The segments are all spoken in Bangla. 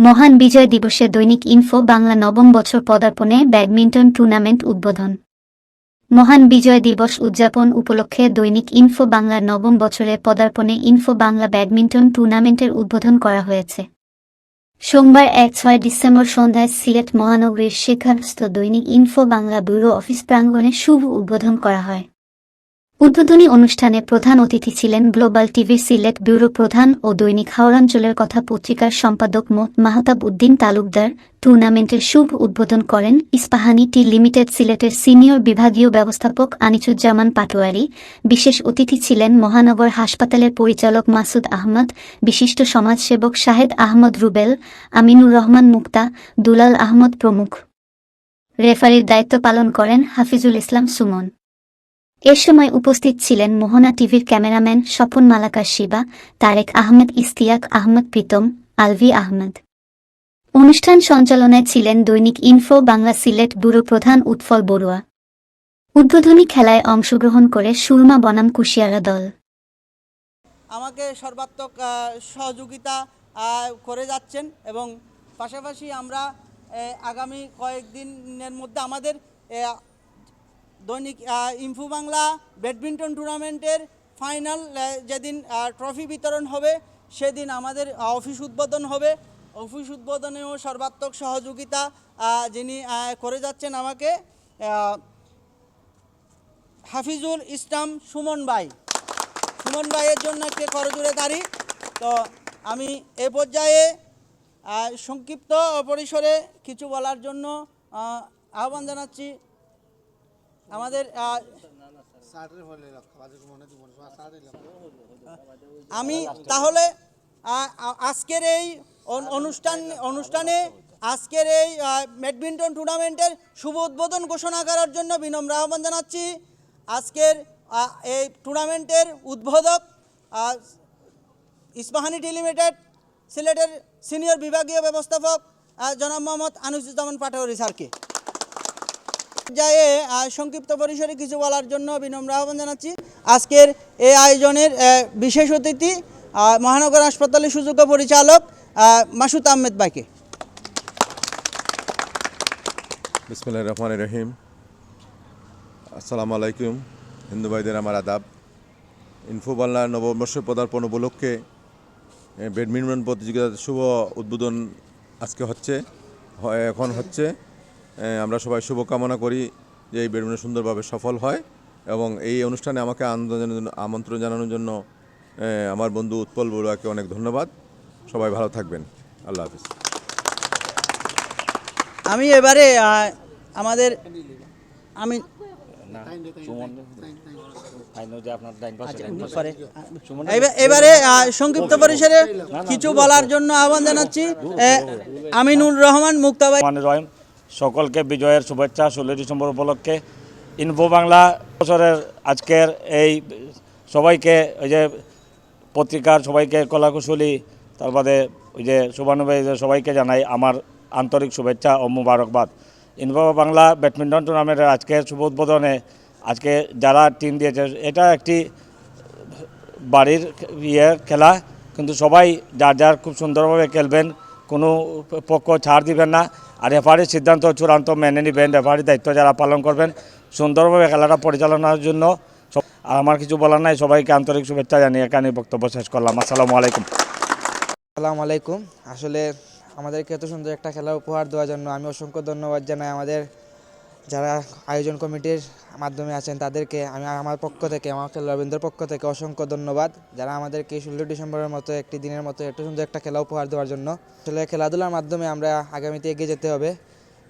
মহান বিজয় দিবসে দৈনিক ইনফো বাংলা নবম বছর পদার্পণে ব্যাডমিন্টন টুর্নামেন্ট উদ্বোধন। মহান বিজয় দিবস উদযাপন উপলক্ষে দৈনিক ইনফো বাংলা নবম বছরে পদার্পণে ইনফো বাংলা ব্যাডমিন্টন টুর্নামেন্টের উদ্বোধন করা হয়েছে। সোমবার এক ছয় ডিসেম্বর সন্ধ্যায় সিলেট মহানগরীর শিক্ষারস্থ দৈনিক ইনফো বাংলা ব্যুরো অফিস প্রাঙ্গণে শুভ উদ্বোধন করা হয়। উদ্বোধনী অনুষ্ঠানে প্রধান অতিথি ছিলেন গ্লোবাল টিভি সিলেট ব্যুরো প্রধান ও দৈনিক হাওড়াঞ্চলের কথা পত্রিকার সম্পাদক মো. মাহতাব উদ্দিন তালুকদার টুর্নামেন্টের শুভ উদ্বোধন করেন ইস্পাহানি টি লিমিটেড সিলেটের সিনিয়র বিভাগীয় ব্যবস্থাপক আনিসুজ্জামান পাটোয়ারি। বিশেষ অতিথি ছিলেন মহানগর হাসপাতালের পরিচালক মাসুদ আহমদ, বিশিষ্ট সমাজসেবক শাহেদ আহমদ রুবেল, আমিনুর রহমান মুক্তা, দুলাল আহমদ প্রমুখ। রেফারির দায়িত্ব পালন করেন হাফিজুল ইসলাম সুমন। এ সময় উপস্থিত ছিলেন মোহনা টিভির ক্যামেরাম্যান স্বপন মালাকার শিবা, তারেক আহমেদ ইস্তিয়াক আহমদ প্রীতম, আলভি আহমেদ। অনুষ্ঠান সঞ্চালনায় ছিলেন দৈনিক ইনফো বাংলা সিলেট ব্যুরো প্রধান উৎফল বড়ুয়া। উদ্বোধনী খেলায় অংশগ্রহণ করে সুরমা বনাম কুশিয়ারা দল। আমাকে সর্বাত্মক সহযোগিতা করে যাচ্ছেন এবং পাশাপাশি আমরা আগামী কয়েকদিনের মধ্যে আমাদের দৈনিক ইনফু বাংলা ব্যাডমিন্টন টুর্নামেন্টের ফাইনাল যেদিন ট্রফি বিতরণ হবে, সেদিন আমাদের অফিস উদ্বোধন হবে। অফিস উদ্বোধনেও সর্বাত্মক সহযোগিতা যিনি করে যাচ্ছেন আমাকে হাফিজুল ইসলাম সুমন ভাই। সুমন ভাইয়ের জন্য একটি করজোড়ে তারি তো আমি এ পর্যায়ে সংক্ষিপ্ত পরিসরে কিছু বলার জন্য আহ্বান জানাচ্ছি আমাদের আমি তাহলে আজকের এই অনুষ্ঠান অনুষ্ঠানে আজকের এই ব্যাডমিন্টন টুর্নামেন্টের শুভ উদ্বোধন ঘোষণা করার জন্য বিনম্র আহ্বান জানাচ্ছি। আজকের এই টুর্নামেন্টের উদ্বোধক ইস্পাহানি টি লিমিটেড সিলেটের সিনিয়র বিভাগীয় ব্যবস্থাপক জনাব মোহাম্মদ আনিসুজ্জামান পাটোয়ারি স্যারকে। পর্যায়ে সংক্ষিপ্ত পরিসরে কিছু বলার জন্য বিনম্র আহ্বান জানাচ্ছি। আজকের এই আয়োজনের বিশেষ অতিথি মহানগর হাসপাতালের সুযোগ্য পরিচালক মাসুদ আহমেদ ভাইকে। বিসমুল্লাহ রহমান রহিম। আসসালামু আলাইকুম। হিন্দু ভাইদের আমার আদাব। ইনফো বাংলা নববর্ষ পদার্পণ উপলক্ষে ব্যাডমিন্টন প্রতিযোগিতার শুভ উদ্বোধন আজকে হচ্ছে এখন হচ্ছে। আমরা সবাই শুভকামনা করি যে এই ব্যাডমিন্টন সুন্দরভাবে সফল হয় এবং এই অনুষ্ঠানে আমাকে আনন্দ- আমন্ত্রণ জানানোর জন্য আমার বন্ধু উৎপল বড়ুয়াকে অনেক ধন্যবাদ। সবাই ভালো থাকবেন। আল্লাহ হাফিজ। আমি এবারে আমাদের আমি। এবা- এবারে সংক্ষিপ্ত পরিসরে কিছু বলার জন্য আহ্বান জানাচ্ছি। আমিনুর রহমান মুক্তাবাই রহিম। সকলকে বিজয়ের শুভেচ্ছা ষোলোই ডিসেম্বর উপলক্ষে। ইনফো বাংলা বছরের আজকের এই সবাইকে ওই যে পত্রিকার সবাইকে কলাকুশলী, তারপরে ওই যে শুভানুবাই সবাইকে জানাই আমার আন্তরিক শুভেচ্ছা ও মুবারকবাদ। ইনফো বাংলা ব্যাডমিন্টন টুর্নামেন্টের আজকের শুভ উদ্বোধনে আজকে যারা টিম দিয়েছে, এটা একটি বাড়ির ইয়ে খেলা, কিন্তু সবাই যার যার খুব সুন্দরভাবে খেলবেন, কোনো পক্ষ ছাড় দিবেন না। আর রেফারির সিদ্ধান্ত চূড়ান্ত মেনে নেবেন রেফারির দায়িত্ব যারা পালন করবেন। সুন্দরভাবে খেলাটা পরিচালনার জন্য আর আমার কিছু বলার নাই, সবাইকে আন্তরিক শুভেচ্ছা জানিয়ে এখানে বক্তব্য শেষ করলাম। আসসালামু আলাইকুম। আসসালামু আলাইকুম। আসলে আমাদেরকে এত সুন্দর একটা খেলা উপহার দেওয়ার জন্য আমি অসংখ্য ধন্যবাদ জানাই আমাদের যারা আয়োজন কমিটির মাধ্যমে আছেন তাদেরকে আমি আমার পক্ষ থেকে, আমার রবীন্দ্র পক্ষ থেকে অসংখ্য ধন্যবাদ। যারা আমাদেরকে ষোলো ডিসেম্বরের মতো একটি দিনের মতো এত সুন্দর একটা খেলা উপহার দেওয়ার জন্য। আসলে খেলাধুলার মাধ্যমে আমরা আগামীতে এগিয়ে যেতে হবে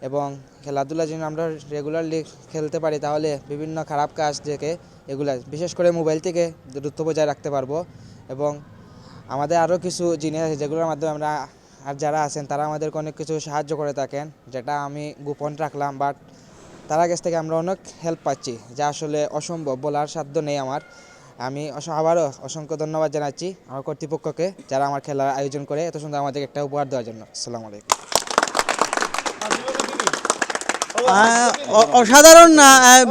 এবং খেলাধুলা যেন আমরা রেগুলারলি খেলতে পারি তাহলে বিভিন্ন খারাপ কাজ থেকে এগুলা, বিশেষ করে মোবাইল থেকে দূরত্ব বজায় রাখতে পারব এবং আমাদের আরও কিছু জিনিস আছে যেগুলোর মাধ্যমে আমরা, আর যারা আছেন তারা আমাদেরকে অনেক কিছু সাহায্য করে থাকেন। যেটা আমি গোপন রাখলাম বাট তার কাছ থেকে আমরা অনেক হেল্প পাচ্ছি, যা আসলে অসম্ভব, বলার সাধ্য নেই আমার। আমি আবারও অসংখ্য ধন্যবাদ জানাচ্ছি আমার কর্তৃপক্ষকে, যারা আমার খেলার আয়োজন করে এত সুন্দর আমাদেরকে একটা উপহার দেওয়ার জন্য। আসসালামু আলাইকুম। অসাধারণ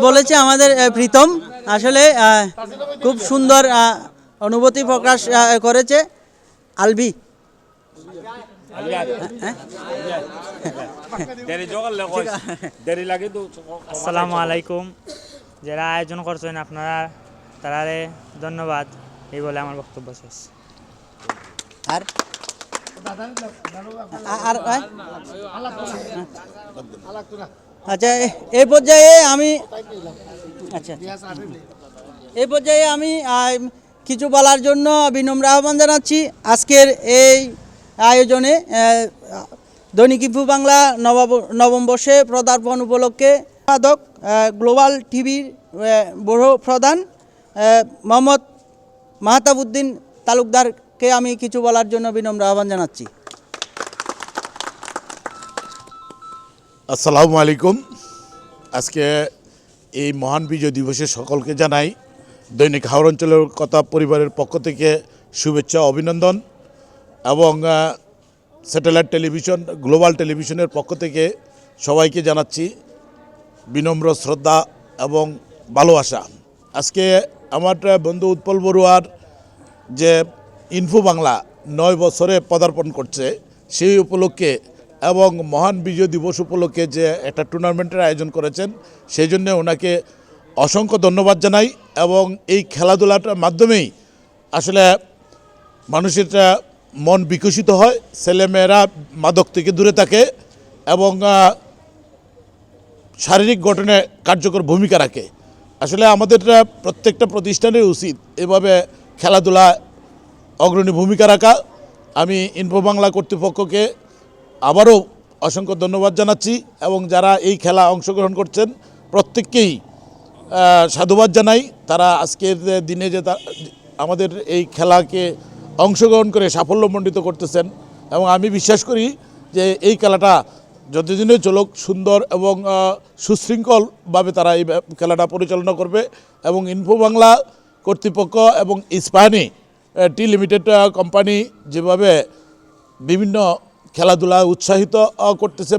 বলেছে আমাদের প্রীতম। আসলে খুব সুন্দর অনুভূতি প্রকাশ করেছে আলবি দেরি জগালে কই দেরি লাগে তো আসসালামু আলাইকুম। যারা আয়োজন করছেন আপনারা তারারে ধন্যবাদ। এই বলে আমার বক্তব্য শেষ। আর? আর আচ্ছা এই পর্যায়ে আমি আচ্ছা। এই পর্যায়ে আমি কিছু বলার জন্য বিনম্র আহ্বান জানাচ্ছি। আজকের এই আয়োজনে দৈনিক ইফু বাংলা নবাব, নবম বর্ষে পদার্পণ উপলক্ষে সম্পাদক গ্লোবাল টিভির বড় প্রধান মোহাম্মদ মাহতাবুদ্দিন তালুকদারকে আমি কিছু বলার জন্য বিনম্র আহ্বান জানাচ্ছি। আসসালামু আলাইকুম। আজকে এই মহান বিজয় দিবসে সকলকে জানাই দৈনিক হাওড় অঞ্চলের কথা পরিবারের পক্ষ থেকে শুভেচ্ছা, অভিনন্দন। এবং স্যাটেলাইট টেলিভিশন গ্লোবাল টেলিভিশনের পক্ষ থেকে সবাইকে জানাচ্ছি বিনম্র শ্রদ্ধা এবং ভালোবাসা। আজকে আমার বন্ধু উৎপল বড়ুয়ার যে ইনফো বাংলা নয় বছরে পদার্পণ করছে, সেই উপলক্ষে এবং মহান বিজয় দিবস উপলক্ষে যে একটা টুর্নামেন্টের আয়োজন করেছেন সেই জন্য ওনাকে অসংখ্য ধন্যবাদ জানাই এবং এই খেলাধুলাটার মাধ্যমেই আসলে মানুষের মন বিকশিত হয় ছেলেমেয়েরা মাদক থেকে দূরে থাকে এবং শারীরিক গঠনে কার্যকর ভূমিকা রাখে। আসলে আমাদের প্রত্যেকটা প্রতিষ্ঠানের উচিত এভাবে খেলাধুলা অগ্রণী ভূমিকা রাখা। আমি ইনফো বাংলা কর্তৃপক্ষকে আবারও অসংখ্য ধন্যবাদ জানাচ্ছি এবং যারা এই খেলা অংশগ্রহণ করছেন, প্রত্যেককেই সাধুবাদ জানাই। তারা আজকের দিনে যে আমাদের এই খেলাকে অংশগ্রহণ করে সাফল্যমণ্ডিত করতেছেন এবং আমি বিশ্বাস করি যে এই খেলাটা যতদিনে চলুক সুন্দর এবং সুশৃঙ্খলভাবে তারা এই খেলাটা পরিচালনা করবে এবং ইনফো বাংলা কর্তৃপক্ষ এবং ইস্পাহানি টি লিমিটেড কোম্পানি যেভাবে বিভিন্ন খেলাধুলা উৎসাহিত করতেছে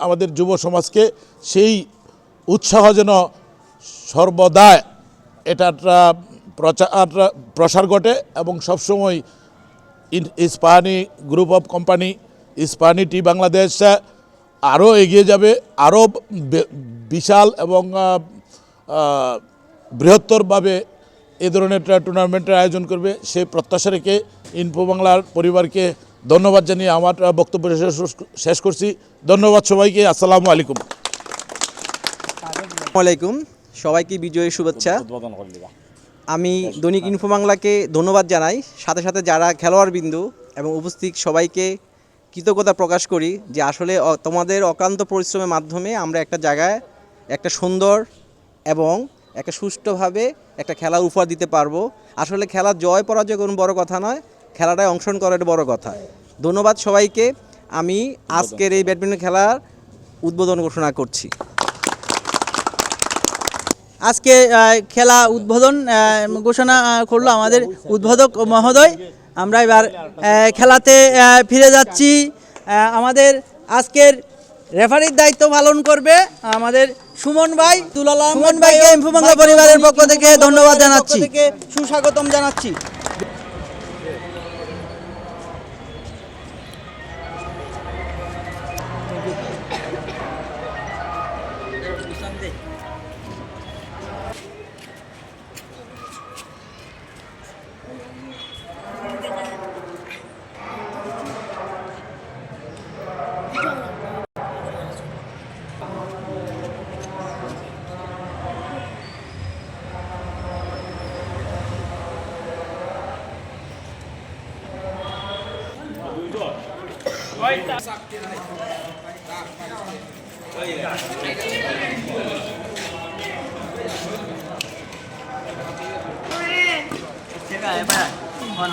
আমাদের যুব সমাজকে, সেই উৎসাহ যেন সর্বদা এটা প্রচার প্রসার ঘটে এবং সবসময় Ispahani group of company Ispahani tea Bangladesh আরও এগিয়ে যাবে আরও বিশাল এবং বৃহত্তরভাবে এ ধরনের একটা টুর্নামেন্টের আয়োজন করবে। সেই প্রত্যাশা রেখে ইনফো বাংলার পরিবারকে ধন্যবাদ জানিয়ে আমার বক্তব্য শেষ- করছি। ধন্যবাদ সবাইকে আসসালামু আলাইকুম। আসসালামু আলাইকুম। সবাইকে বিজয়ের শুভেচ্ছা। আমি দৈনিক ইনফো বাংলাকে ধন্যবাদ জানাই। সাথে সাথে যারা খেলোয়াড় বিন্দু এবং উপস্থিত সবাইকে কৃতজ্ঞতা প্রকাশ করি যে আসলে তোমাদের অক্লান্ত পরিশ্রমের মাধ্যমে আমরা একটা জায়গায় একটা সুন্দর এবং একটা সুষ্ঠুভাবে একটা খেলা উপহার দিতে পারব। আসলে খেলা জয় পরাজয় কোনো বড় কথা নয় খেলাটায় অংশগ্রহণ করাটা বড় কথা। ধন্যবাদ সবাইকে। আমি আজকের এই ব্যাডমিন্টন খেলার উদ্বোধন ঘোষণা করছি। আজকে খেলা উদ্বোধন ঘোষণা করল আমাদের উদ্বোধক মহোদয়। আমরা এবার খেলাতে ফিরে যাচ্ছি। আমাদের আজকের রেফারির দায়িত্ব পালন করবে আমাদের সুমন ভাই দুলাল সুমন ভাইকে পরিবারের পক্ষ থেকে ধন্যবাদ জানাচ্ছি। সুস্বাগতম জানাচ্ছি। 제가 해봐요. 원